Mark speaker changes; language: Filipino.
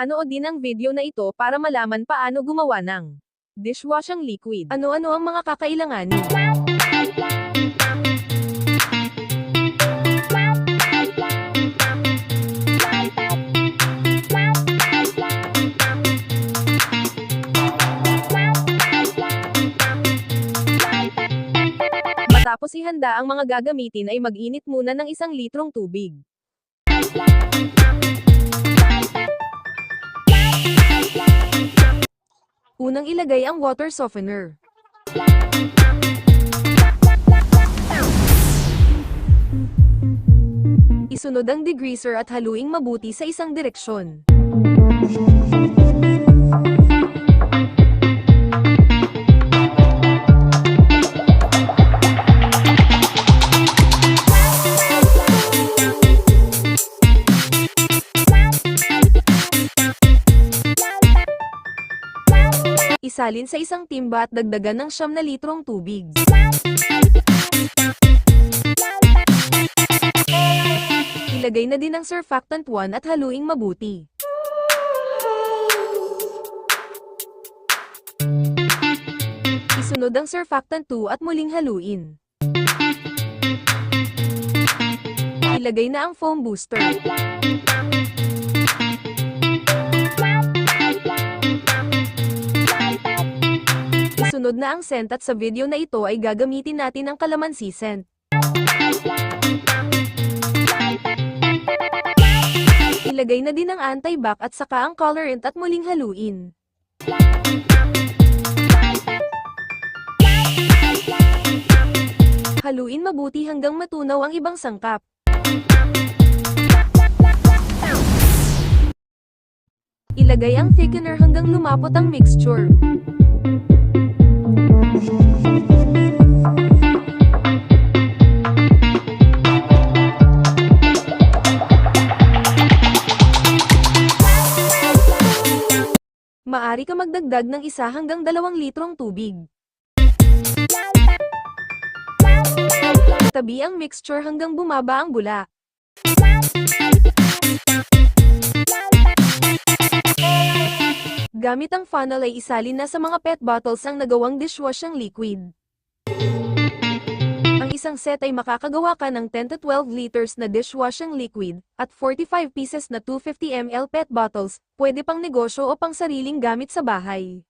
Speaker 1: Panoodin ang video na ito para malaman paano gumawa ng dishwashing liquid. Ano-ano ang mga kakailanganin? Matapos ihanda ang mga gagamitin ay mag-init muna ng isang litrong tubig. Unang ilagay ang water softener. Isunod ang degreaser at haluing mabuti sa isang direksyon. Isalin sa isang timba at dagdagan ng siyam na litrong tubig. Ilagay na din ang surfactant 1 at haluing mabuti. Isunod ang surfactant 2 at muling haluin. Ilagay na ang foam booster. Isunod na ang scent at sa video na ito ay gagamitin natin ang calamansi scent. Ilagay na din ang anti-bac at saka ang colorant at muling haluin. Haluin mabuti hanggang matunaw ang ibang sangkap. Ilagay ang thickener hanggang lumapot ang mixture. Maari ka magdagdag ng isa hanggang dalawang litrong tubig. Tabi ang mixture hanggang bumaba ang bula. Gamit ang funnel ay isalin na sa mga pet bottles ang nagawang dishwashing liquid. Ang isang set ay makakagawa ka ng 10 to 12 liters na dishwashing liquid, at 45 pieces na 250 ml pet bottles, pwede pang negosyo o pang sariling gamit sa bahay.